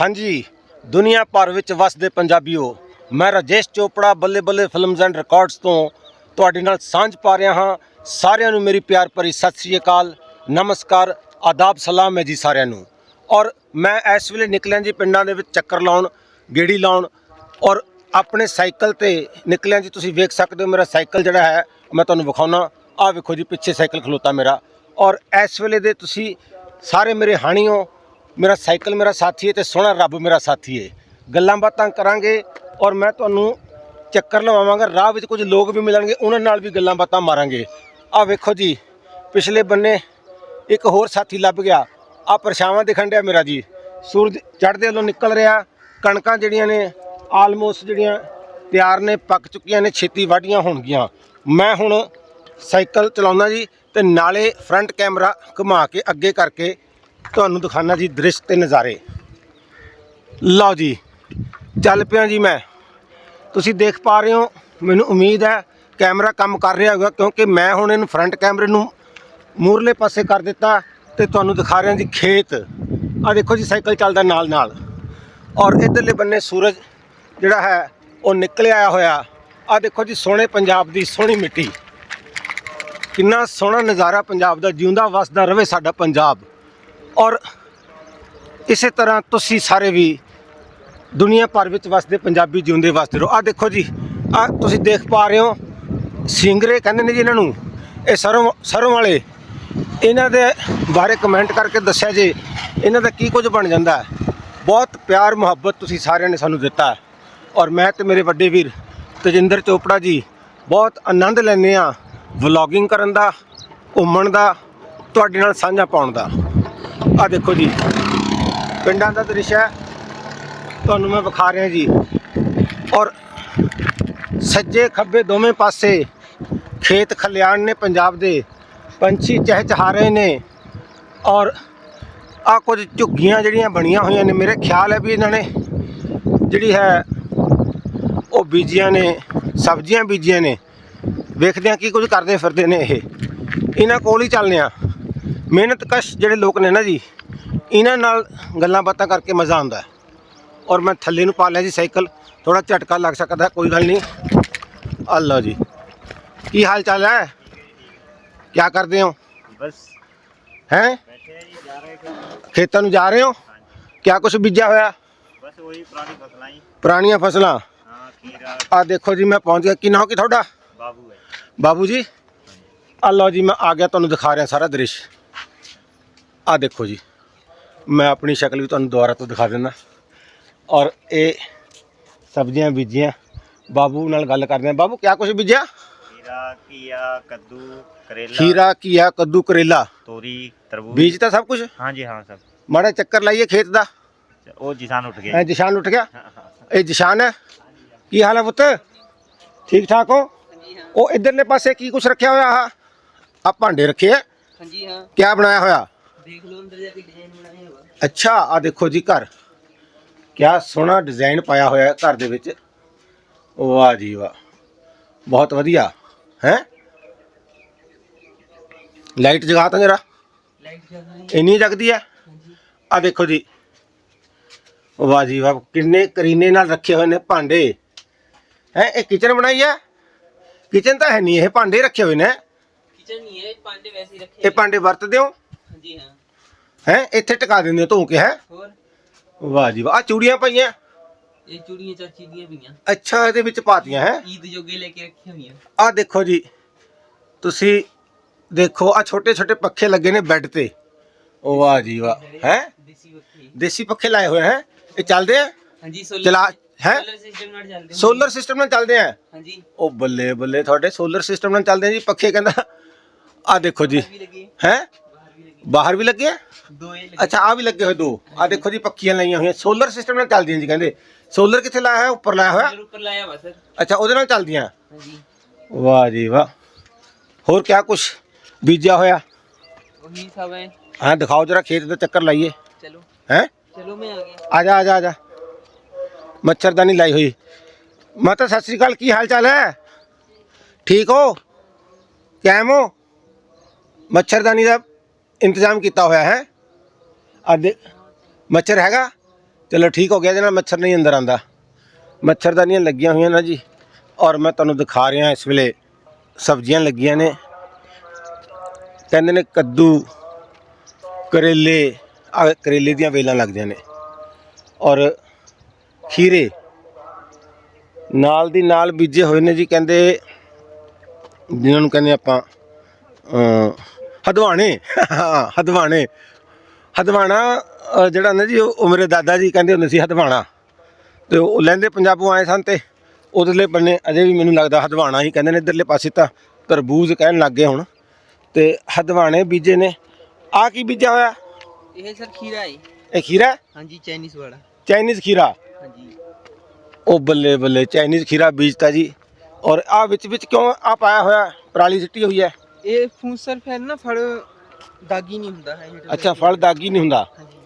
ਹਾਂਜੀ, ਦੁਨੀਆ ਭਰ ਵਿੱਚ ਵਸਦੇ ਪੰਜਾਬੀਓ, ਮੈਂ ਰਾਜੇਸ਼ ਚੋਪੜਾ ਬੱਲੇ ਬੱਲੇ ਫਿਲਮਜ਼ ਐਂਡ ਰਿਕਾਰਡਸ ਤੋਂ ਤੁਹਾਡੇ ਨਾਲ ਸਾਂਝ ਪਾ ਰਿਹਾ ਹਾਂ। ਸਾਰਿਆਂ ਨੂੰ ਮੇਰੀ ਪਿਆਰ ਭਰੀ ਸਤਿ ਸ੍ਰੀ ਅਕਾਲ, ਨਮਸਕਾਰ, ਆਦਾਬ ਸਲਾਮ ਹੈ ਜੀ ਸਾਰਿਆਂ ਨੂੰ। ਔਰ ਮੈਂ ਇਸ ਵੇਲੇ ਨਿਕਲਿਆ ਜੀ ਪਿੰਡਾਂ ਦੇ ਵਿੱਚ ਚੱਕਰ ਲਾਉਣ, ਗੇੜੀ ਲਾਉਣ ਔਰ ਆਪਣੇ ਸਾਈਕਲ ਤੇ ਨਿਕਲਿਆ ਜੀ ਤੁਸੀਂ ਵੇਖ ਸਕਦੇ ਹੋ ਮੇਰਾ ਸਾਈਕਲ ਜਿਹੜਾ ਹੈ, ਮੈਂ ਤੁਹਾਨੂੰ ਵਿਖਾਉਣਾ, ਆਹ ਵੇਖੋ ਜੀ, ਪਿੱਛੇ ਸਾਈਕਲ ਖਲੋਤਾ ਮੇਰਾ। ਔਰ ਇਸ ਵੇਲੇ ਦੇ ਤੁਸੀਂ ਸਾਰੇ ਮੇਰੇ ਹਾਣੀਓ ਮੇਰਾ ਸਾਈਕਲ ਮੇਰਾ ਸਾਥੀ ਹੈ ਤੇ ਸੋਹਣਾ ਰੱਬ ਮੇਰਾ ਸਾਥੀ ਹੈ। ਗੱਲਾਂ ਬਾਤਾਂ ਕਰਾਂਗੇ ਔਰ ਮੈਂ ਤੁਹਾਨੂੰ ਚੱਕਰ ਲਵਾਵਾਂਗਾ, ਰਾਹ ਵਿੱਚ ਕੁਝ ਲੋਕ ਵੀ ਮਿਲਣਗੇ, ਉਹਨਾਂ ਨਾਲ ਵੀ ਗੱਲਾਂ ਬਾਤਾਂ ਮਾਰਾਂਗੇ। ਆਹ ਵੇਖੋ ਜੀ, ਪਿਛਲੇ ਬੰਨੇ ਇੱਕ ਹੋਰ ਸਾਥੀ ਲੱਭ ਗਿਆ। ਆ ਪਰਛਾਵਾਂ ਦਿਖਣ ਡਿਆ ਮੇਰਾ ਜੀ। ਸੂਰਜ ਚੜ੍ਹਦੇ ਵੱਲੋਂ ਨਿਕਲ ਰਿਹਾ, ਕਣਕਾਂ ਜਿਹੜੀਆਂ ਨੇ ਆਲਮੋਸਟ ਜਿਹੜੀਆਂ ਤਿਆਰ ਨੇ, ਪੱਕ ਚੁੱਕੀਆਂ ਨੇ, ਛੇਤੀ ਵਾਢੀਆਂ ਹੋਣਗੀਆਂ। ਮੈਂ ਹੁਣ ਸਾਈਕਲ ਚਲਾਉਂਦਾ ਜੀ ਤੇ ਨਾਲੇ ਫਰੰਟ ਕੈਮਰਾ ਘੁਮਾ ਕੇ ਅੱਗੇ ਕਰਕੇ ਤੁਹਾਨੂੰ ਦਿਖਾਣਾ ਜੀ ਦ੍ਰਿਸ਼ ਤੇ ਨਜ਼ਾਰੇ। ਲਓ ਜੀ, ਚੱਲ ਪਿਆ ਜੀ ਮੈਂ। ਤੁਸੀਂ ਦੇਖ ਪਾ ਰਹੇ ਹੋ, ਮੈਨੂੰ ਉਮੀਦ ਹੈ ਕੈਮਰਾ ਕੰਮ ਕਰ ਰਿਹਾ ਹੋਗਾ ਕਿਉਂਕਿ ਮੈਂ ਹੁਣ ਇਹਨੂੰ ਫਰੰਟ ਕੈਮਰੇ ਨੂੰ ਮੂਰਲੇ ਪਾਸੇ ਕਰ ਦਿੱਤਾ ਤੇ ਤੁਹਾਨੂੰ ਦਿਖਾ ਰਿਹਾ ਜੀ ਖੇਤ। ਆ ਦੇਖੋ ਜੀ, ਸਾਈਕਲ ਚੱਲਦਾ ਨਾਲ ਨਾਲ ਔਰ ਇਧਰਲੇ ਬੰਨੇ ਸੂਰਜ ਜਿਹੜਾ ਹੈ, ਉਹ ਨਿਕਲ ਆਇਆ ਹੋਇਆ। ਆ ਦੇਖੋ ਜੀ, ਸੋਹਣੇ ਪੰਜਾਬ ਦੀ ਸੋਹਣੀ ਮਿੱਟੀ। ਕਿੰਨਾ ਸੋਹਣਾ ਨਜ਼ਾਰਾ ਪੰਜਾਬ ਦਾ ਜਿਉਂਦਾ ਵਸਦਾ ਰਵੇ ਸਾਡਾ ਪੰਜਾਬ। ਔਰ ਇਸੇ ਤਰ੍ਹਾਂ ਤੁਸੀਂ ਸਾਰੇ ਵੀ ਦੁਨੀਆ ਭਰ ਵਿੱਚ ਵਸਦੇ ਪੰਜਾਬੀ ਜਿਉਂਦੇ ਵਸਦੇ ਰਹੋ। ਆ ਦੇਖੋ ਜੀ ਆ ਤੁਸੀਂ ਦੇਖ ਪਾ ਰਹੇ ਹੋ, ਸਿੰਗਰੇ ਕਹਿੰਦੇ ਨੇ ਜੀ ਇਹਨਾਂ ਨੂੰ, ਇਹ ਸਰੋਂ ਸਰੋਂ ਵਾਲੇ। ਇਹਨਾਂ ਦੇ ਬਾਰੇ ਕਮੈਂਟ ਕਰਕੇ ਦੱਸਿਆ ਜੇ ਇਹਨਾਂ ਦਾ ਕੀ ਕੁਝ ਬਣ ਜਾਂਦਾ ਹੈ। ਬਹੁਤ ਪਿਆਰ, ਮੁਹੱਬਤ ਤੁਸੀਂ ਸਾਰਿਆਂ ਨੇ ਸਾਨੂੰ ਦਿੱਤਾ ਔਰ ਮੈਂ ਤੇ ਮੇਰੇ ਵੱਡੇ ਵੀਰ ਤਜਿੰਦਰ ਚੋਪੜਾ ਜੀ ਬਹੁਤ ਆਨੰਦ ਲੈਂਦੇ ਆ ਵਲੌਗਿੰਗ ਕਰਨ ਦਾ, ਘੁੰਮਣ ਦਾ, ਤੁਹਾਡੇ ਨਾਲ ਸਾਂਝਾ ਪਾਉਣ ਦਾ। ਆ ਦੇਖੋ ਜੀ। ਪਿੰਡਾਂ ਦਾ ਦ੍ਰਿਸ਼ ਹੈ। ਤੁਹਾਨੂੰ ਮੈਂ ਵਿਖਾ ਰਿਹਾ ਜੀ। ਔਰ ਸੱਜੇ ਖੱਬੇ ਦੋਵੇਂ ਪਾਸੇ ਖੇਤ ਖਲਿਆਣ ਨੇ ਪੰਜਾਬ ਦੇ। ਪੰਛੀ ਚਹਿਚਹਾ ਰਹੇ ਨੇ। ਔਰ ਆ ਕੁਝ ਝੁੱਗੀਆਂ ਜਿਹੜੀਆਂ ਬਣੀਆਂ ਹੋਈਆਂ ਨੇ। ਮੇਰੇ ਖਿਆਲ ਹੈ ਵੀ ਇਹਨਾਂ ਨੇ ਜਿਹੜੀ ਹੈ, ਉਹ ਬੀਜੀਆਂ ਨੇ, ਸਬਜ਼ੀਆਂ ਬੀਜੀਆਂ ਨੇ। ਵੇਖਦੇ ਆ ਕੀ ਕੁਝ ਕਰਦੇ ਫਿਰਦੇ ਨੇ ਇਹ। ਇਹਨਾਂ ਕੋਲ ਹੀ ਚੱਲਦੇ ਆ ਮਿਹਨਤ ਕਸ਼ ਜਿਹੜੇ ਲੋਕ ਨੇ ਨਾ ਜੀ ਇਹਨਾਂ ਨਾਲ ਗੱਲਾਂ ਬਾਤਾਂ ਕਰਕੇ ਮਜ਼ਾ ਆਉਂਦਾ ਔਰ ਮੈਂ ਥੱਲੇ ਨੂੰ ਪਾ ਲਿਆ ਜੀ ਸਾਈਕਲ ਥੋੜਾ ਝਟਕਾ ਲੱਗ ਸਕਦਾ ਕੋਈ ਗੱਲ ਨਹੀਂ। ਆ ਲਓ ਜੀ ਕੀ ਹਾਲ ਚਾਲ ਹੈ? ਕੀ ਕਰਦੇ ਹੋ? ਬਸ। ਹੈ? ਖੇਤਾਂ ਨੂੰ। ਜਾ ਰਹੇ ਹੋ? ਕਿਆ ਕੁਛ ਬੀਜਿਆ ਹੋਇਆ? ਬਸ ਉਹੀ ਪੁਰਾਣੀ ਫਸਲਾਂ ਹੀ ਪੁਰਾਣੀਆਂ ਫਸਲਾਂ? ਹਾਂ ਖੀਰਾ ਆ। ਦੇਖੋ ਜੀ ਮੈਂ ਪਹੁੰਚ ਗਿਆ। ਕਿੰਨਾ ਹੋ ਕੀ ਤੁਹਾਡਾ? ਬਾਬੂ ਹੈ। ਬਾਬੂ ਜੀ? ਆ ਲਓ ਜੀ ਮੈਂ ਆ ਗਿਆ ਤੁਹਾਨੂੰ ਦਿਖਾ ਰਿਹਾ ਸਾਰਾ ਦ੍ਰਿਸ਼। ਆ ਦੇਖੋ ਜੀ ਮੈਂ ਆਪਣੀ ਸ਼ਕਲ ਵੀ ਤੁਹਾਨੂੰ ਦੁਬਾਰਾ ਤੋਂ ਦਿਖਾ ਦਿੰਦਾ। ਔਰ ਇਹ ਸਬਜ਼ੀਆਂ ਬੀਜੀਆਂ। ਬਾਬੂ ਨਾਲ ਗੱਲ ਕਰਦੇ ਆ ਬਾਬੂ ਕਿਆ ਕੁਝ ਬੀਜਿਆ? ਖੀਰਾ ਕੀਆ ਕੱਦੂ ਕਰੇਲਾ। ਖੀਰਾ ਕੀਆ ਕੱਦੂ ਕਰੇਲਾ। ਤੋਰੀ ਤਰਬੂਜ। ਬੀਜ ਤਾਂ ਸਭ ਕੁਝ ਹਾਂਜੀ ਹਾਂ ਸਭ। ਮਾੜਾ ਚੱਕਰ ਲਾਈਏ ਖੇਤ ਦਾ। ਉਹ ਜਿਸ਼ਾਨ ਉੱਠ ਗਿਆ। ਐ ਜਿਸ਼ਾਨ ਉੱਠ ਗਿਆ? ਇਹ ਜਿਸ਼ਾਨ ਹੈ? ਕੀ ਹਾਲ ਹੈ ਪੁੱਤ? ਠੀਕ ਠਾਕ ਹੋ? ਉਹ ਇਧਰਲੇ ਪਾਸੇ ਕੀ ਕੁਝ ਰੱਖਿਆ ਹੋਇਆ ਆ ਆ ਭਾਂਡੇ ਰੱਖੇ ਆ। ਹਾਂਜੀ ਹਾਂ। ਕੀ ਬਣਾਇਆ ਹੋਇਆ? ਦੇਖ ਲਓ ਅੰਦਰ ਜਾ ਕੇ ਡਿਜ਼ਾਈਨ ਬਣਾਏ ਹੋਆ। ਅੱਛਾ ਆ ਦੇਖੋ ਜੀ ਘਰ। ਕਿਆ ਸੋਹਣਾ ਡਿਜ਼ਾਈਨ ਪਾਇਆ ਹੋਇਆ ਹੈ ਘਰ ਦੇ ਵਿੱਚ। ਵਾਹ ਜੀ ਵਾਹ। ਬਹੁਤ ਵਧੀਆ ਹੈ? ਲਾਈਟ ਜਗਾ ਤਾ ਜਰਾ। ਲਾਈਟ ਇੰਨੀ ਜਗਦੀ ਹੈ? ਆ ਦੇਖੋ ਜੀ। ਵਾਹ ਜੀ ਵਾਹ ਕਿੰਨੇ ਕਰੀਨੇ ਨਾਲ ਰੱਖੇ ਹੋਏ ਨੇ ਭਾਂਡੇ। ਹੈ ਇਹ ਕਿਚਨ ਬਣਾਈ ਹੈ? ਕਿਚਨ ਤਾਂ ਹੈ ਨਹੀਂ ਇਹ ਭਾਂਡੇ ਰੱਖੇ ਹੋਏ ਨੇ। ਕਿਚਨ ਨਹੀਂ ਹੈ ਪਾਂਡੇ ਵੈਸੇ ਹੀ ਰੱਖੇ ਇਹ ਭਾਂਡੇ ਵਰਤਦੇ ਹੋ? ਹਾਂਜੀ ਹਾਂ। ਹੈ ਇੱਥੇ ਟਿਕਾ ਦਿੰਦੇ ਹੋ ਧੋ ਕੇ ਹੈ? ਹੋਰ? ਵਾਹ ਜੀ ਵਾਹ। ਆ ਚੂੜੀਆਂ ਪਈਆਂ। ਇਹ ਚੂੜੀਆਂ ਚਾਚੀ ਦੀਆਂ ਪਈਆਂ। ਅੱਛਾ ਇਹਦੇ ਵਿੱਚ ਪਾਤੀਆਂ ਹੈ? ਈਦ ਜੋਗੇ ਲੈ ਕੇ ਰੱਖੀਆਂ ਹੋਈਆਂ। ਆ ਦੇਖੋ ਜੀ ਤੁਸੀਂ ਦੇਖੋ ਆ ਛੋਟੇ ਛੋਟੇ ਪੱਖੇ ਲੱਗੇ ਨੇ ਬੈੱਡ ਤੇ। ਉਹ ਵਾਹ ਜੀ ਵਾਹ ਹੈ? ਦੇਸੀ ਵੱਖਰੀ ਦੇਸੀ ਪੱਖੇ ਲਾਏ ਹੋਏ ਹੈ। ਇਹ ਚੱਲਦੇ ਆ? ਹਾਂਜੀ ਸੋਲਰ ਚਲਾ ਹੈ? ਸੋਲਰ ਸਿਸਟਮ ਨਾਲ ਚੱਲਦੇ ਸੋਲਰ ਸਿਸਟਮ ਨਾਲ ਚੱਲਦੇ ਆ? ਹਾਂਜੀ। ਉਹ ਬੱਲੇ ਬੱਲੇ ਤੁਹਾਡੇ ਸੋਲਰ ਸਿਸਟਮ ਨਾਲ ਚੱਲਦੇ ਆ ਜੀ ਪੱਖੇ ਕਹਿੰਦਾ ਆ ਦੇਖੋ ਜੀ ਹੈ? ਬਾਹਰ ਵੀ ਲੱਗੇ ਬਾਹਰ ਵੀ ਲੱਗੇ ਆ? ਦੋ ਇਹ ਲੱਗੇ। ਅੱਛਾ ਆ ਵੀ ਲੱਗੇ ਹੋਏ ਦੋ। ਆ ਦੇਖੋ ਜੀ ਪੱਖੀਆਂ ਲਾਈਆਂ ਹੋਈਆਂ। ਸੋਲਰ ਸਿਸਟਮ ਨਾਲ ਚੱਲਦੀਆਂ ਜੀ ਕਹਿੰਦੇ। ਸੋਲਰ ਕਿੱਥੇ ਲਾਇਆ ਹੋਇਆ? ਉੱਪਰ ਲਾਇਆ ਹੋਇਆ? ਉੱਪਰ ਲਾਇਆ ਵਾ ਸਰ। ਅੱਛਾ ਉਹਦੇ ਨਾਲ ਚੱਲਦੀਆਂ? ਹਾਂਜੀ। ਵਾਹ ਜੀ ਵਾਹ। ਹੋਰ ਕਿਆ ਕੁਛ ਬੀਜਿਆ ਹੋਇਆ? ਉਹੀ ਸਭ ਹੈ। ਹਾਂ ਦਿਖਾਓ ਜਰਾ ਖੇਤ ਦਾ ਚੱਕਰ ਲਾਈਏ। ਚਲੋ। ਹੈ? ਚਲੋ ਮੈਂ ਆ ਗਿਆ। ਆ ਜਾ ਆ ਜਾ ਆ ਜਾ। ਮੱਛਰਦਾਨੀ ਲਾਈ ਹੋਈ। ਮਾਤਾ ਸਤਿ ਸ੍ਰੀ ਅਕਾਲ ਕੀ ਹਾਲ ਚਾਲ ਹੈ? ਠੀਕ ਹੋ? ਕੈਮ ਹੋ? ਮੱਛਰਦਾਨੀ ਦਾ ਇੰਤਜ਼ਾਮ ਕੀਤਾ ਹੋਇਆ ਹੈ। ਅੱਜ ਮੱਛਰ ਹੈਗਾ। ਚਲੋ ਠੀਕ ਹੋ ਗਿਆ ਇਹਦੇ ਨਾਲ ਮੱਛਰ ਨਹੀਂ ਅੰਦਰ ਆਂਦਾ ਮੱਛਰਦਾਨੀਆਂ ਲੱਗੀਆਂ ਹੋਈਆਂ ਨਾ ਜੀ। ਔਰ ਮੈਂ ਤੁਹਾਨੂੰ ਦਿਖਾ ਰਿਹਾ ਇਸ ਵੇਲੇ ਸਬਜ਼ੀਆਂ ਲੱਗੀਆਂ ਨੇ। ਕਹਿੰਦੇ ਨੇ ਕੱਦੂ, ਕਰੇਲੇ, ਆ ਕਰੇਲੇ ਦੀਆਂ ਵੇਲਾਂ ਲੱਗਦੀਆਂ ਨੇ। ਔਰ ਖੀਰੇ ਨਾਲ ਦੀ ਨਾਲ ਬੀਜੇ ਹੋਏ ਨੇ ਜੀ, ਕਹਿੰਦੇ ਜਿਨ੍ਹਾਂ ਨੂੰ ਕਹਿੰਦੇ ਆਪਾਂ ਹਦਵਾਣੇ। ਹਾਂ ਹਦਵਾਣੇ। ਹਦਵਾਣਾ ਅ, ਜਿਹੜਾ ਨਾ ਜੀ ਉਹ ਉਹ ਮੇਰੇ ਦਾਦਾ ਜੀ ਕਹਿੰਦੇ ਹੁੰਦੇ ਸੀ ਹਦਵਾਣਾ। ਤੇ ਉਹ ਲਹਿੰਦੇ ਪੰਜਾਬੋਂ ਆਏ ਸਨ ਤੇ ਉਧਰਲੇ ਬੰਨੇ ਅਜੇ ਵੀ ਮੈਨੂੰ ਲੱਗਦਾ ਹਦਵਾਣਾ ਹੀ ਕਹਿੰਦੇ ਨੇ ਇਧਰਲੇ ਪਾਸੇ ਤਾਂ ਤਰਬੂਜ ਕਹਿਣ ਲੱਗ ਗਏ ਹੁਣ। ਤੇ ਹਦਵਾਣੇ ਬੀਜੇ ਨੇ। ਆ ਕੀ ਬੀਜਾ ਹੋਇਆ? ਇਹ ਸਰ ਖੀਰਾ ਹੈ ਇਹ ਖੀਰਾ? ਹਾਂਜੀ ਚਾਈਨੀਜ਼ ਵਾਲਾ। ਚਾਈਨੀਜ਼ ਖੀਰਾ? ਹਾਂਜੀ। ਉਹ ਬੱਲੇ ਬੱਲੇ ਚਾਈਨੀਜ਼ ਖੀਰਾ ਬੀਜਤਾ ਜੀ। ਔਰ ਆ ਵਿੱਚ ਵਿੱਚ ਕਿਉਂ ਆ ਪਾਇਆ ਹੋਇਆ ਪਰਾਲੀ ਸਿੱਟੀ ਹੋਈ ਹੈ? ਇਹ ਫੂਸਰ ਫੈਲ ਨਾ ਫੜ ਦਾਗੀ ਨਹੀਂ ਹੁੰਦਾ ਹੈ ਇਹ ਅੱਛਾ ਫਲ ਦਾਗੀ ਨਹੀਂ ਹੁੰਦਾ? ਹਾਂਜੀ।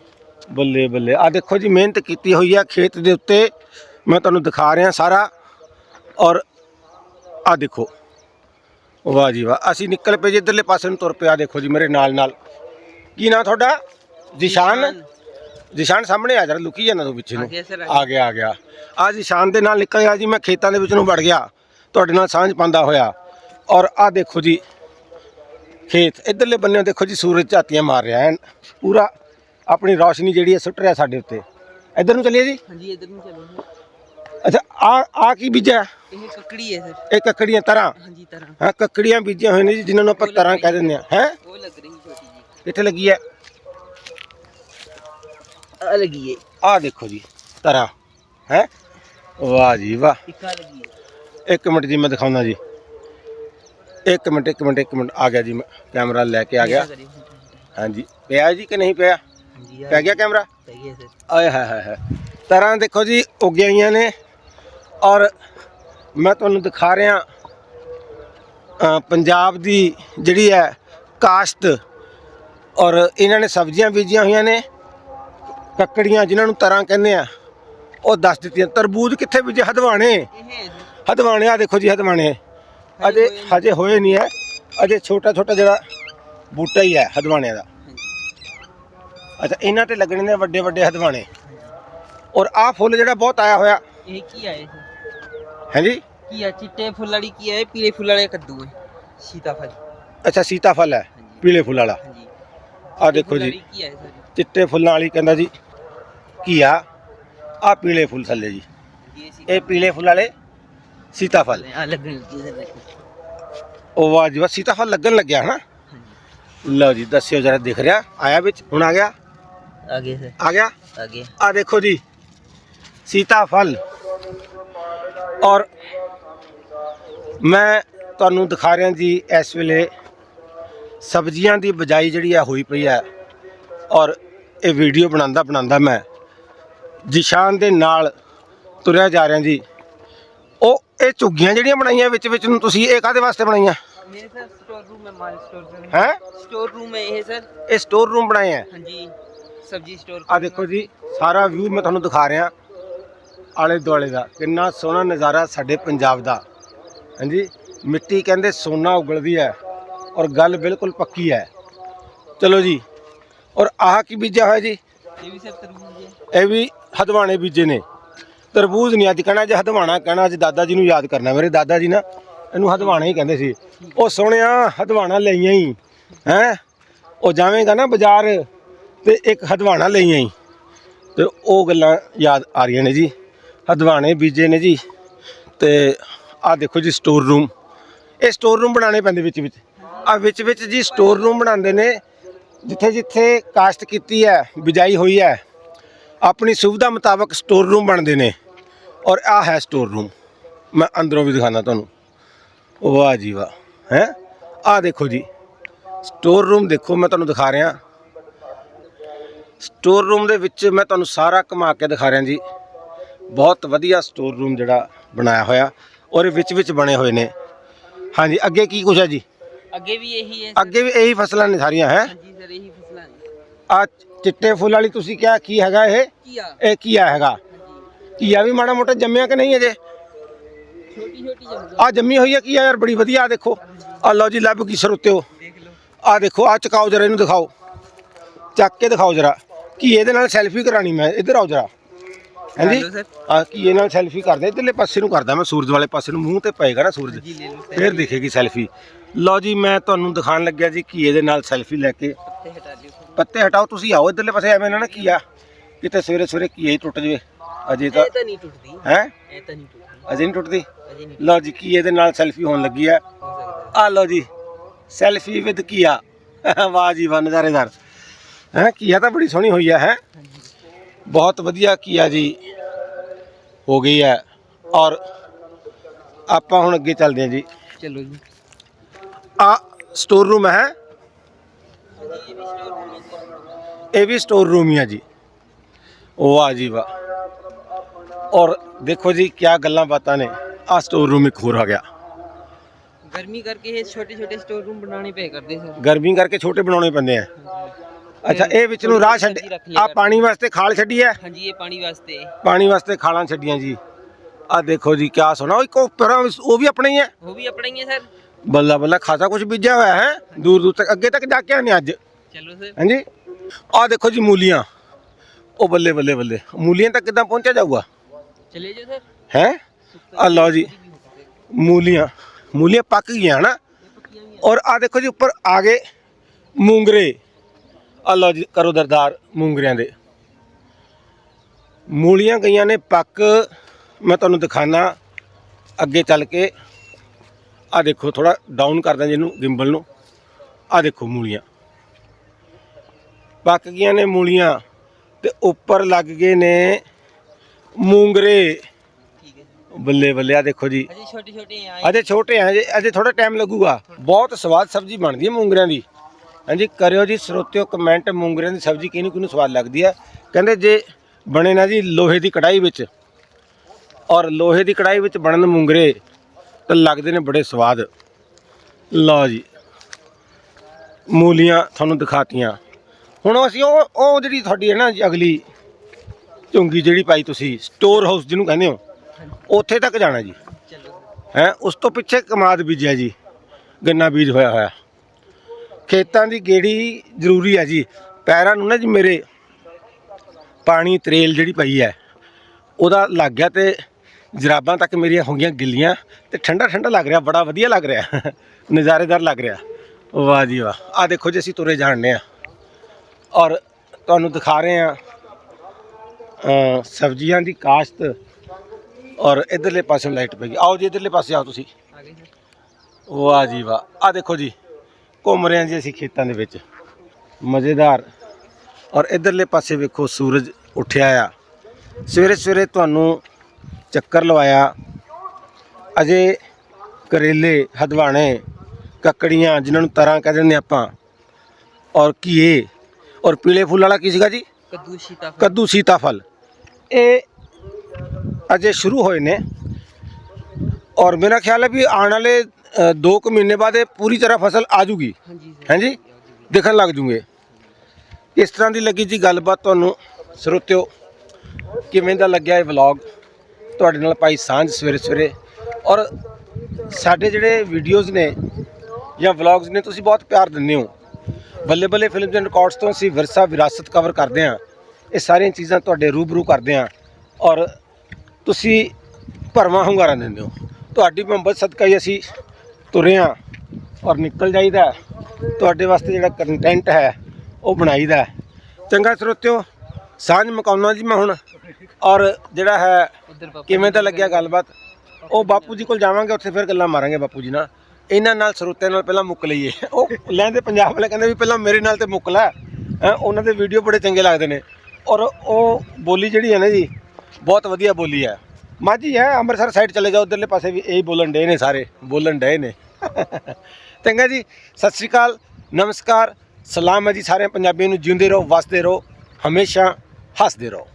ਬੱਲੇ ਬੱਲੇ। ਆ ਦੇਖੋ ਜੀ ਮਿਹਨਤ ਕੀਤੀ ਹੋਈ ਆ ਖੇਤ ਦੇ ਉੱਤੇ। ਮੈਂ ਤੁਹਾਨੂੰ ਦਿਖਾ ਰਿਹਾ ਸਾਰਾ। ਔਰ ਆ ਦੇਖੋ। ਵਾਹ ਜੀ ਵਾਹ। ਅਸੀਂ ਨਿਕਲ ਪਏ ਜੀ ਇਧਰਲੇ ਪਾਸੇ ਨੂੰ ਤੁਰ ਪਿਆ ਦੇਖੋ ਜੀ ਮੇਰੇ ਨਾਲ ਨਾਲ। ਕੀ ਨਾਂ ਤੁਹਾਡਾ? ਜਿਸ਼ਾਨ। ਜਿਸ਼ਾਨ। ਸਾਹਮਣੇ ਆ ਜਰਾ ਲੁਕੀ ਜਾਂਦਾ ਤੂੰ ਪਿੱਛੇ ਆ ਨੂੰ ਗਿਆ ਸਰ, ਆ ਆ ਗਿਆ ਆ ਗਿਆ। ਆ ਜਿਸ਼ਾਨ ਦੇ ਨਾਲ ਨਿਕਲ ਗਿਆ ਜੀ ਮੈਂ ਖੇਤਾਂ ਦੇ ਵਿੱਚ ਨੂੰ ਵੜ ਗਿਆ। ਤੁਹਾਡੇ ਨਾਲ ਸਾਂਝ ਪਾਉਂਦਾ ਹੋਇਆ। ਔਰ ਆ ਦੇਖੋ ਜੀ ਖੇਤ ਇਧਰਲੇ ਬੰਨੇ ਦੇਖੋ ਜੀ ਸੂਰਜ ਝਾਤੀਆਂ ਮਾਰ ਰਿਹਾ ਹੈ। ਪੂਰਾ ਆਪਣੀ ਰੌਸ਼ਨੀ ਜਿਹੜੀ ਹੈ ਸੁੱਟ ਰਿਹਾ ਸਾਡੇ ਉੱਤੇ। ਇਧਰ ਨੂੰ ਚੱਲੀਏ ਜੀ? ਹਾਂਜੀ ਇਧਰ ਨੂੰ ਚਲੋ ਅੱਛਾ ਆ ਆ ਕੀ ਬੀਜਿਆ? ਇਹ ਕੱਕੜੀ ਹੈ ਸਰ। ਇਹ ਕੱਕੜੀਆਂ ਤਰਾਂ? ਹਾਂਜੀ ਤਰ੍ਹਾਂ ਹਾਂ ਕੱਕੜੀਆਂ ਬੀਜੀਆਂ ਹੋਈਆਂ ਨੇ ਜੀ ਜਿਨ੍ਹਾਂ ਨੂੰ ਆਪਾਂ ਤਰਾਂ ਕਹਿ ਦਿੰਦੇ ਆ ਹੈ? ਉਹ ਲੱਗ ਰਹੀ ਛੋਟੀ ਜੀ ਕਿੱਥੇ ਲੱਗੀ ਹੈ। ਆ ਲੱਗੀ ਹੈ। ਆ ਦੇਖੋ ਜੀ ਤਰਾਂ। ਹੈ? ਵਾਹ ਜੀ ਵਾਹ। ਇੱਕਾ ਲੱਗੀ ਹੈ। ਇੱਕ ਮਿੰਟ ਜੀ ਮੈਂ ਦਿਖਾਉਂਦਾ ਜੀ। ਇੱਕ ਮਿੰਟ ਇੱਕ ਮਿੰਟ ਇੱਕ ਮਿੰਟ। ਆ ਗਿਆ ਜੀ ਮੈਂ ਕੈਮਰਾ ਲੈ ਕੇ ਆ ਗਿਆ। ਹਾਂਜੀ। ਪਿਆ ਜੀ ਕਿ ਨਹੀਂ ਪਿਆ? ਪੈ ਗਿਆ ਕੈਮਰਾ? ਪੈ ਗਿਆ ਸਰ। ਆਏ ਹਾਏ ਹਾਏ ਹਾਏ। ਤਰਾਂ ਦੇਖੋ ਜੀ ਉੱਗੀਆਂ ਹੋਈਆਂ ਨੇ। ਔਰ ਮੈਂ ਤੁਹਾਨੂੰ ਦਿਖਾ ਰਿਹਾ ਪੰਜਾਬ ਦੀ ਜਿਹੜੀ ਹੈ ਕਾਸ਼ਤ। ਔਰ ਇਹਨਾਂ ਨੇ ਸਬਜ਼ੀਆਂ ਬੀਜੀਆਂ ਹੋਈਆਂ ਨੇ। ਕੱਕੜੀਆਂ ਜਿਨ੍ਹਾਂ ਨੂੰ ਤਰਾਂ ਕਹਿੰਦੇ ਆ ਉਹ ਦੱਸ ਦਿੱਤੀਆਂ। ਤਰਬੂਜ ਕਿੱਥੇ ਬੀਜੇ? ਹਦਵਾਣੇ। ਹਦਵਾਣੇ ਆ ਦੇਖੋ ਜੀ ਹਦਵਾਣੇ। ਅਜੇ। ਹਜੇ ਹੋਏ ਨਹੀਂ ਹੈ। ਅਜੇ ਛੋਟਾ ਛੋਟਾ ਜਿਹੜਾ ਬੂਟਾ ਹੀ ਹੈ ਹਦਵਾਣਿਆਂ ਦਾ। ਹਾਂਜੀ। ਅੱਛਾ ਇਹਨਾਂ ਤੇ ਲੱਗਣੇ ਨੇ ਵੱਡੇ ਵੱਡੇ ਹਦਵਾਣੇ। ਔਰ ਆਹ ਫੁੱਲ ਜਿਹੜਾ ਬਹੁਤ ਆਇਆ ਹੋਇਆ। ਇਹ ਕੀ ਆਏ ਸਰ ਹੈ ਜੀ ਕੀ ਆ ਚਿੱਟੇ ਫੁੱਲ ਵਾਲੀ ਕੀ ਹੈ ਪੀਲੇ ਫੁੱਲ ਵਾਲੇ ਕੱਦੂ ਹੈ ਸੀਤਾਫਲ। ਅੱਛਾ ਸੀਤਾਫਲ ਹੈ। ਹਾਂਜੀ। ਪੀਲੇ ਫੁੱਲ ਵਾਲਾ। ਹਾਂਜੀ। ਆ ਦੇਖੋ ਜੀ। ਕੀ ਚਿੱਟੇ ਫੁੱਲਾਂ ਵਾਲੀ ਕਹਿੰਦਾ ਜੀ ਘੀਆ ਆ? ਪੀਲੇ ਫੁੱਲ ਥੱਲੇ ਜੀ। ਇਹ ਪੀਲੇ ਫੁੱਲ ਵਾਲੇ ਸੀਤਾਫਲ। ਆ ਲੱਗਣ ਲੱਗੀ ਉਹ ਵਾਹ ਜੀ ਵਾਹ ਸੀਤਾਫਲ ਲੱਗਣ ਲੱਗਿਆ ਹਨਾ? ਲਓ ਜੀ ਦੱਸਿਓ ਜਰਾ ਦਿਖ ਰਿਹਾ? ਆਇਆ ਵਿੱਚ? ਹੁਣ ਆ ਗਿਆ? ਆ ਗਏ ਸਰ। ਆ ਗਿਆ? ਆ ਗਏ ਆ ਦੇਖੋ ਜੀ ਸੀਤਾਫਲ। ਔਰ ਮੈਂ ਤੁਹਾਨੂੰ ਦਿਖਾ ਰਿਹਾ ਜੀ ਇਸ ਵੇਲੇ ਸਬਜ਼ੀਆਂ ਦੀ ਬਜਾਈ ਜਿਹੜੀ ਆ ਹੋਈ ਪਈ ਹੈ ਔਰ ਇਹ ਵੀਡੀਓ ਬਣਾਉਂਦਾ ਬਣਾਉਂਦਾ ਮੈਂ ਜਿਸ਼ਾਨ ਦੇ ਨਾਲ ਤੁਰਿਆ ਜਾ ਰਿਹਾ ਜੀ। ਇਹ ਝੁੱਗੀਆਂ ਜਿਹੜੀਆਂ ਬਣਾਈਆਂ ਵਿੱਚ ਵਿੱਚ ਨੂੰ ਤੁਸੀਂ ਇਹ ਕਾਦੇ ਵਾਸਤੇ ਬਣਾਈਆਂ मेरे सर स्टोर रूम है माल स्टोर कर ਹੈ स्टोर रूम है ये सर ਇਹ ਸਟੋਰ ਰੂਮ ਬਣਾਏ ਹੈ हाँ जी सब्जी स्टोर ਆ ਦੇਖੋ ਜੀ ਸਾਰਾ ਵਿਊ ਮੈਂ ਤੁਹਾਨੂੰ ਦਿਖਾ ਰਿਹਾ ਆਲੇ ਦੁਆਲੇ ਦਾ ਕਿੰਨਾ ਸੋਹਣਾ ਨਜ਼ਾਰਾ ਸਾਡੇ ਪੰਜਾਬ ਦਾ ਹਾਂਜੀ ਮਿੱਟੀ ਕਹਿੰਦੇ ਸੋਨਾ ਉਗਲਦੀ ਹੈ ਔਰ ਗੱਲ ਬਿਲਕੁਲ ਪੱਕੀ ਹੈ ਚਲੋ ਜੀ ਔਰ ਆਹ ਕੀ ਬੀਜਿਆ ਹੋਇਆ ਜੀ ये भी सर तरबूज है ਇਹ ਵੀ ਹਦਵਾਣੇ ਬੀਜੇ ਨੇ ਤਰਬੂਜ ਨਹੀਂ, ਅੱਜ ਕਹਿਣਾ ਅੱਜ ਹਦਵਾਣਾ ਕਹਿਣਾ, ਅੱਜ ਦਾਦਾ ਜੀ ਨੂੰ ਯਾਦ ਕਰਨਾ ਮੇਰੇ ਦਾਦਾ ਜੀ ਨਾ, ਇਹਨੂੰ ਹਦਵਾਣਾ ਹੀ ਕਹਿੰਦੇ ਸੀ। ਉਹ ਸੋਹਣਿਆ, ਹਦਵਾਣਾ ਲਈਆਂ ਹੀ ਹੈ? ਉਹ ਜਾਵੇਂਗਾ ਨਾ ਬਾਜ਼ਾਰ ਤੇ ਇੱਕ ਹਦਵਾਣਾ ਲਈਆਂ ਹੀ ਤੇ ਉਹ ਗੱਲਾਂ ਯਾਦ ਆ ਰਹੀਆਂ ਨੇ ਜੀ, ਹਦਵਾਣੇ ਬੀਜੇ ਨੇ ਜੀ। ਤੇ ਆਹ ਦੇਖੋ ਜੀ ਸਟੋਰ ਰੂਮ ਇਹ ਸਟੋਰ ਰੂਮ ਬਣਾਉਣੇ ਪੈਂਦੇ ਵਿੱਚ ਵਿੱਚ। ਆ ਵਿੱਚ ਵਿੱਚ ਜੀ ਸਟੋਰ ਰੂਮ ਬਣਾਉਂਦੇ ਨੇ, ਜਿੱਥੇ ਜਿੱਥੇ ਕਾਸ਼ਤ ਕੀਤੀ ਹੈ, ਬਿਜਾਈ ਹੋਈ ਹੈ, ਆਪਣੀ ਸੁਵਿਧਾ ਮੁਤਾਬਕ ਸਟੋਰ ਰੂਮ ਬਣਦੇ ਨੇ। ਔਰ ਆ ਹੈ ਸਟੋਰ ਰੂਮ ਮੈਂ ਅੰਦਰੋਂ ਵੀ ਦਿਖਾਣਾ ਤੁਹਾਨੂੰ। ਵਾਹ ਜੀ ਵਾਹ ਹੈ? ਆ ਦੇਖੋ ਜੀ। ਸਟੋਰ ਰੂਮ ਦੇਖੋ ਮੈਂ ਤੁਹਾਨੂੰ ਦਿਖਾ ਰਿਹਾ। ਸਟੋਰ ਰੂਮ ਦੇ ਵਿੱਚ ਮੈਂ ਤੁਹਾਨੂੰ ਸਾਰਾ ਘੁਮਾ ਕੇ ਦਿਖਾ ਰਿਹਾ ਜੀ। ਬਹੁਤ ਵਧੀਆ ਸਟੋਰ ਰੂਮ ਜਿਹੜਾ ਬਣਾਇਆ ਹੋਇਆ ਔਰ ਵਿੱਚ ਵਿੱਚ ਬਣੇ ਹੋਏ ਨੇ। ਹਾਂਜੀ ਅੱਗੇ ਕੀ ਕੁਝ ਹੈ ਜੀ? ਅੱਗੇ ਵੀ ਇਹੀ ਹੈ ਅੱਗੇ ਵੀ ਇਹੀ ਫਸਲਾਂ ਨੇ ਸਾਰੀਆਂ ਹੈ? ਹਾਂਜੀ ਸਰ ਇਹੀ ਫਸਲਾਂ ਆ ਚਿੱਟੇ ਫੁੱਲ ਵਾਲੀ ਤੁਸੀਂ ਕਿਹਾ ਕੀ ਹੈਗਾ ਇਹ? ਕੀਆ ਇਹ ਕੀਆ ਹੈਗਾ। ਧੀਆ ਵੀ ਮਾੜਾ ਮੋਟਾ ਜੰਮਿਆ ਕਿ ਨਹੀਂ ਅਜੇ? ਛੋਟੀ ਜੰਮੀ ਆ ਜੰਮੀ ਹੋਈ ਆ ਕੀ ਆ ਯਾਰ ਬੜੀ ਵਧੀਆ ਆ ਦੇਖੋ। ਆ ਲਓ ਜੀ ਲੱਭ ਕੀ ਸਰੋਤਿਓ ਆ ਦੇਖੋ ਆ ਚਕਾਓ ਜਰਾ ਇਹਨੂੰ ਦਿਖਾਓ। ਚੱਕ ਕੇ ਦਿਖਾਓ ਜਰਾ। ਕੀ ਇਹਦੇ ਨਾਲ ਸੈਲਫੀ ਕਰਾਣੀ ਮੈਂ? ਇੱਧਰ ਆਓ ਜਰਾ। ਹਾਂਜੀ? ਆ ਕੀ ਇਹ ਨਾਲ ਸੈਲਫੀ ਕਰਦੇ? ਇੱਧਰਲੇ ਪਾਸੇ ਨੂੰ ਕਰਦਾ ਮੈਂ ਸੂਰਜ ਵਾਲੇ ਪਾਸੇ ਨੂੰ। ਮੂੰਹ ਤੇ ਪਏਗਾ ਨਾ ਸੂਰਜ। ਫੇਰ ਦਿਖੇਗੀ ਸੈਲਫੀ ਲਓ ਜੀ ਮੈਂ ਤੁਹਾਨੂੰ ਦਿਖਾਣ ਲੱਗਿਆ ਜੀ ਕੀ ਇਹਦੇ ਨਾਲ ਸੈਲਫੀ ਲੈ ਕੇ। ਪੱਤੇ ਹਟਾਓ ਤੁਸੀਂ ਆਓ ਇੱਧਰਲੇ ਪਾਸੇ ਐਵੇਂ ਨਾ ਨਾ ਕੀਆ ਕਿਤੇ ਸਵੇਰੇ ਸਵੇਰੇ ਕੀਆ ਹੀ ਟੁੱਟ ਜਵੇ। ਅਜੇ ਤਾਂ ਇਹ ਤਾਂ ਨਹੀਂ ਟੁੱਟਦੀ। ਹੈ? ਇਹ ਤਾਂ ਨਹੀਂ ਟੁੱਟਦੀ। ਅਜੇ ਨਹੀਂ ਟੁੱਟਦੀ? ਅਜੇ ਨਹੀਂ ਲਓ ਜੀ ਕੀ ਇਹਦੇ ਨਾਲ ਸੈਲਫੀ ਹੋਣ ਲੱਗੀ ਆ? ਹੋ ਸਕਦਾ ਆ ਲਓ ਜੀ ਸੈਲਫੀ ਵਿਦ ਕੀਆ ਵਾਹ ਜੀ ਵਾਹ ਨਜ਼ਾਰੇਦਾਰ ਹੈ ਕੀਆ ਤਾਂ ਬੜੀ ਸੋਹਣੀ ਹੋਈ ਆ ਹੈ? ਹਾਂਜੀ। ਬਹੁਤ ਵਧੀਆ ਕੀਆ ਜੀ ਹੋ ਗਈ ਹੈ ਔਰ ਆਪਾਂ ਹੁਣ ਅੱਗੇ ਚੱਲਦੇ ਹਾਂ ਜੀ। ਚਲੋ ਜੀ। ਆ ਸਟੋਰ ਰੂਮ ਹੈ? ਇਹ ਵੀ ਸਟੋਰ ਰੂਮ ਹੈ ਇਹ ਵੀ ਸਟੋਰ ਰੂਮ ਹੀ ਆ ਜੀ। ਵਾਹ ਜੀ ਵਾਹ। ਔਰ ਦੇਖੋ ਜੀ ਕਿਆ ਗੱਲਾਂ ਬਾਤਾਂ ਨੇ। ਆ ਸਟੋਰ ਰੂਮ ਇੱਕ ਹੋਰ ਆ ਗਿਆ। ਗਰਮੀ ਕਰਕੇ ਇਹ ਛੋਟੇ ਛੋਟੇ ਸਟੋਰ ਰੂਮ ਬਣਾਉਣੇ ਪਏ ਕਰਦੇ ਸਰ। ਗਰਮੀ ਕਰਕੇ ਛੋਟੇ ਬਣਾਉਣੇ ਪੈਂਦੇ ਆ। ਅੱਛਾ ਇਹ ਵਿੱਚ ਨੂੰ ਰਾਹ ਛੱਡ ਆ ਪਾਣੀ ਵਾਸਤੇ ਖਾਲ ਛੱਡੀ ਹੈ? ਹਾਂਜੀ ਇਹ ਪਾਣੀ ਵਾਸਤੇ। ਪਾਣੀ ਵਾਸਤੇ ਖਾਲਾਂ ਛੱਡੀਆਂ ਜੀ। ਆ ਦੇਖੋ ਜੀ ਕਿਆ ਸੋਹਣਾ। ਉਹ ਇੱਕ ਉੱਪਰ ਆ, ਉਹ ਵੀ ਆਪਣਾ ਹੀ ਹੈ। ਉਹ ਵੀ ਆਪਣਾ ਹੀ ਹੈ ਸਰ। ਬੱਲਾ ਬੱਲਾ ਖਾਸਾ ਕੁਝ ਬੀਜਿਆ ਹੋਇਆ ਹੈ। ਦੂਰ ਦੂਰ ਤੱਕ ਅੱਗੇ ਤੱਕ ਜਾ ਕੇ ਆਨੇ ਅੱਜ। ਚਲੋ ਸਰ। ਹਾਂਜੀ। ਆ ਦੇਖੋ ਜੀ ਮੂਲੀਆਂ। ਉਹ ਬੱਲੇ ਬੱਲੇ ਬੱਲੇ। ਮੂਲੀਆਂ ਤੱਕ ਕਿੱਦਾਂ ਪਹੁੰਚਿਆ ਜਾਊਗਾ? ਚਲੇ ਜਾਓ ਸਰ। ਹੈ? ਆ ਲਓ ਜੀ। ਮੂਲੀਆਂ। ਮੂਲੀਆਂ ਪੱਕ ਗਈਆਂ ਹਨਾ? ਔਰ ਆ ਦੇਖੋ ਜੀ ਉੱਪਰ ਆ ਗਏ ਮੂੰਗਰੇ। ਆ ਲਓ ਜੀ ਕਰੋ ਦਰਦਾਰ ਮੂੰਗਰਿਆਂ ਦੇ। ਮੂਲੀਆਂ ਗਈਆਂ ਨੇ ਪੱਕ। ਮੈਂ ਤੁਹਾਨੂੰ ਦਿਖਾਣਾ ਅੱਗੇ ਚੱਲ ਕੇ ਆ ਦੇਖੋ ਥੋੜਾ ਡਾਊਨ ਕਰਦਾ ਜਿਹਨੂੰ ਗਿੰਬਲ ਨੂੰ। ਆ ਦੇਖੋ ਮੂਲੀਆਂ। ਪੱਕ ਗਈਆਂ ਨੇ ਮੂਲੀਆਂ ਤੇ ਉੱਪਰ ਲੱਗ ਗਏ ਨੇ ਮੂੰਗਰੇ। ਬੱਲੇ ਬੱਲੇ ਆ ਦੇਖੋ ਜੀ। ਅਜੇ ਛੋਟੇ ਛੋਟੇ ਅਜੇ ਛੋਟੇ ਆ ਅਜੇ ਅਜੇ ਥੋੜਾ ਟਾਈਮ ਲੱਗੂਗਾ। ਬਹੁਤ ਸਵਾਦ ਸਬਜ਼ੀ ਬਣਦੀ ਹੈ ਮੂੰਗਰਿਆਂ ਦੀ। ਹਾਂਜੀ ਕਰਿਓ ਜੀ ਸਰੋਤਿਓ ਕਮੈਂਟ ਮੂੰਗਰਿਆਂ ਦੀ ਸਬਜ਼ੀ ਕਿਹਨੂੰ ਕਿਹਨੂੰ ਸਵਾਦ ਲੱਗਦੀ ਹੈ। ਕਹਿੰਦੇ ਜੇ ਬਣੇ ਨਾ ਜੀ ਲੋਹੇ ਦੀ ਕੜਾਈ ਵਿੱਚ। ਔਰ ਲੋਹੇ ਦੀ ਕੜਾਈ ਵਿੱਚ ਬਣਨ ਮੂੰਗਰੇ ਤਾਂ ਲੱਗਦੇ ਨੇ ਬੜੇ ਸਵਾਦ। ਲਓ ਜੀ। ਮੂਲੀਆਂ ਤੁਹਾਨੂੰ ਦਿਖਾਤੀਆਂ। ਹੁਣ ਅਸੀਂ ਉਹ ਉਹ ਜਿਹੜੀ ਤੁਹਾਡੀ ਹੈ ਨਾ ਜੀ ਅਗਲੀ ਝੁੰਗੀ ਜਿਹੜੀ ਪਾਈ ਤੁਸੀਂ ਸਟੋਰ ਹਾਊਸ ਜਿਹਨੂੰ ਕਹਿੰਦੇ ਹੋ ਉੱਥੇ ਤੱਕ ਜਾਣਾ ਜੀ। ਹੈ ਉਸ ਤੋਂ ਪਿੱਛੇ ਕਮਾਦ ਬੀਜਿਆ ਜੀ ਗੰਨਾ ਬੀਜ ਹੋਇਆ ਹੋਇਆ। ਖੇਤਾਂ ਦੀ ਗੇੜੀ ਜ਼ਰੂਰੀ ਹੈ ਜੀ ਪੈਰਾਂ ਨੂੰ ਨਾ ਜੀ ਮੇਰੇ ਪਾਣੀ ਤਰੇਲ ਜਿਹੜੀ ਪਈ ਹੈ ਉਹਦਾ ਲੱਗ ਗਿਆ ਤੇ ਜਰਾਬਾਂ ਤੱਕ ਮੇਰੀਆਂ ਹੋ ਗਈਆਂ ਗਿੱਲੀਆਂ ਤੇ ਠੰਡਾ ਠੰਡਾ ਲੱਗ ਰਿਹਾ ਬੜਾ ਵਧੀਆ ਲੱਗ ਰਿਹਾ ਨਜ਼ਾਰੇਦਾਰ ਲੱਗ ਰਿਹਾ। ਵਾਹ ਜੀ ਵਾਹ। ਆ ਦੇਖੋ ਜੀ ਅਸੀਂ ਤੁਰੇ ਜਾਣਨੇ ਆ ਔਰ ਤੁਹਾਨੂੰ ਦਿਖਾ ਰਹੇ ਆ ਸਬਜ਼ੀਆਂ ਦੀ ਕਾਸ਼ਤ ਔਰ ਇਧਰਲੇ ਪਾਸੇ ਲਾਈਟ ਪੈ ਗਈ। ਆਓ ਜੀ ਇਧਰਲੇ ਪਾਸੇ ਆਓ ਤੁਸੀਂ। ਵਾਹ ਜੀ ਵਾਹ। ਆ ਦੇਖੋ ਜੀ ਘੁੰਮ ਰਹੇ ਹਾਂ ਜੀ ਅਸੀਂ ਖੇਤਾਂ ਦੇ ਵਿੱਚ। ਮਜ਼ੇਦਾਰ। ਔਰ ਇਧਰਲੇ ਪਾਸੇ ਵੇਖੋ ਸੂਰਜ ਉੱਠਿਆ ਆ। ਸਵੇਰੇ ਸਵੇਰੇ ਤੁਹਾਨੂੰ ਚੱਕਰ ਲਵਾਇਆ। ਅਜੇ ਕਰੇਲੇ ਹਦਵਾਣੇ ਕੱਕੜੀਆਂ ਜਿਨ੍ਹਾਂ ਨੂੰ ਤਰਾਂ ਕਹਿੰਦੇ ਨੇ ਆਪਾਂ। ਔਰ ਘੀਏ। ਔਰ ਪੀਲੇ ਫੁੱਲ ਵਾਲਾ ਕੀ ਸੀਗਾ ਜੀ? ਕੱਦੂ ਸ਼ੀਤਾ ਕੱਦੂ ਸੀਤਾਫਲ। ਇਹ ਅਜੇ ਸ਼ੁਰੂ ਹੋਏ ਨੇ। ਔਰ ਮੇਰਾ ਖਿਆਲ ਹੈ ਵੀ ਆਉਣ ਵਾਲੇ 2 ਕੁ ਮਹੀਨੇ ਬਾਅਦ ਇਹ ਪੂਰੀ ਤਰ੍ਹਾਂ ਫਸਲ ਆ ਜੂਗੀ। ਹਾਂਜੀ ਦਿਖਣ ਲੱਗ ਜੂਗੇ। ਇਸ ਤਰ੍ਹਾਂ ਦੀ ਲੱਗੀ ਜੀ ਗੱਲਬਾਤ ਤੁਹਾਨੂੰ। ਸਰੋਤਿਓ ਕਿਵੇਂ ਦਾ ਲੱਗਿਆ ਇਹ ਵਲੌਗ ਤੁਹਾਡੇ ਨਾਲ ਪਾਈ ਸਾਂਝ ਸਵੇਰੇ ਸਵੇਰੇ। ਔਰ ਸਾਡੇ ਜਿਹੜੇ ਵੀਡੀਓਜ਼ ਨੇ ਜਾਂ ਵਲੌਗਸ ਨੇ ਤੁਸੀਂ ਬਹੁਤ ਪਿਆਰ ਦਿੰਦੇ ਹੋ। ਬੱਲੇ ਬੱਲੇ ਫਿਲਮਸ ਐਂਡ ਰਿਕਾਰਡਸ ਤੋਂ ਅਸੀਂ ਵਿਰਸਾ ਵਿਰਾਸਤ ਕਵਰ ਕਰਦੇ ਹਾਂ। ਇਹ ਸਾਰੀਆਂ ਚੀਜ਼ਾਂ ਤੁਹਾਡੇ ਰੂਬਰੂ ਕਰਦੇ ਹਾਂ ਔਰ ਤੁਸੀਂ ਭਰਵਾਂ ਹੁੰਗਾਰਾ ਦਿੰਦੇ ਹੋ। ਤੁਹਾਡੀ ਮੁਹੱਬਤ ਸਦਕਾ ਹੀ ਅਸੀਂ ਤੁਰੇ ਹਾਂ ਔਰ ਨਿਕਲ ਜਾਈਦਾ ਤੁਹਾਡੇ ਵਾਸਤੇ ਜਿਹੜਾ ਕੰਟੈਂਟ ਹੈ ਉਹ ਬਣਾਈਦਾ ਚੰਗਾ ਸਰੋਤਿਓ ਸਾਂਝ ਮੁਕਾਉਣਾ ਜੀ ਮੈਂ ਹੁਣ। ਔਰ ਜਿਹੜਾ ਹੈ ਕਿਵੇਂ ਦਾ ਲੱਗਿਆ ਗੱਲਬਾਤ? ਉਹ ਬਾਪੂ ਜੀ ਕੋਲ ਜਾਵਾਂਗੇ ਉੱਥੇ ਫਿਰ ਗੱਲਾਂ ਮਾਰਾਂਗੇ ਬਾਪੂ ਜੀ ਨਾਲ। ਇਹਨਾਂ ਨਾਲ ਸਰੋਤਿਆਂ ਨਾਲ ਪਹਿਲਾਂ ਮੁੱਕ ਲਈਏ। ਉਹ ਲੈਂਦੇ ਪੰਜਾਬ ਵਾਲੇ ਕਹਿੰਦੇ ਵੀ ਪਹਿਲਾਂ ਮੇਰੇ ਨਾਲ ਤੇ ਮੁੱਕ ਲੈ। ਹੈਂ, ਉਹਨਾਂ ਦੇ ਵੀਡੀਓ ਬੜੇ ਚੰਗੇ ਲੱਗਦੇ ਨੇ। ਔਰ ਉਹ ਬੋਲੀ ਜਿਹੜੀ ਹੈ ਨਾ ਜੀ, ਬਹੁਤ ਵਧੀਆ ਬੋਲੀ ਹੈ। ਮਾਝੀ ਹੈ, ਅੰਮ੍ਰਿਤਸਰ ਸਾਈਡ ਚਲੇ ਜਾਓ, ਉਧਰਲੇ ਪਾਸੇ ਵੀ ਇਹੀ ਬੋਲਣ ਡੇ ਨੇ ਸਾਰੇ, ਬੋਲਣ ਡੇ ਨੇ। ਚੰਗਾ ਜੀ, ਸਤਿ ਸ਼੍ਰੀ ਅਕਾਲ, ਨਮਸਕਾਰ, ਸਲਾਮ ਹੈ ਜੀ ਸਾਰੇ ਪੰਜਾਬੀਆਂ ਨੂੰ, ਜਿਉਂਦੇ ਰਹੋ, ਵਸਦੇ ਰਹੋ, ਹਮੇਸ਼ਾ ਹੱਸਦੇ ਰਹੋ।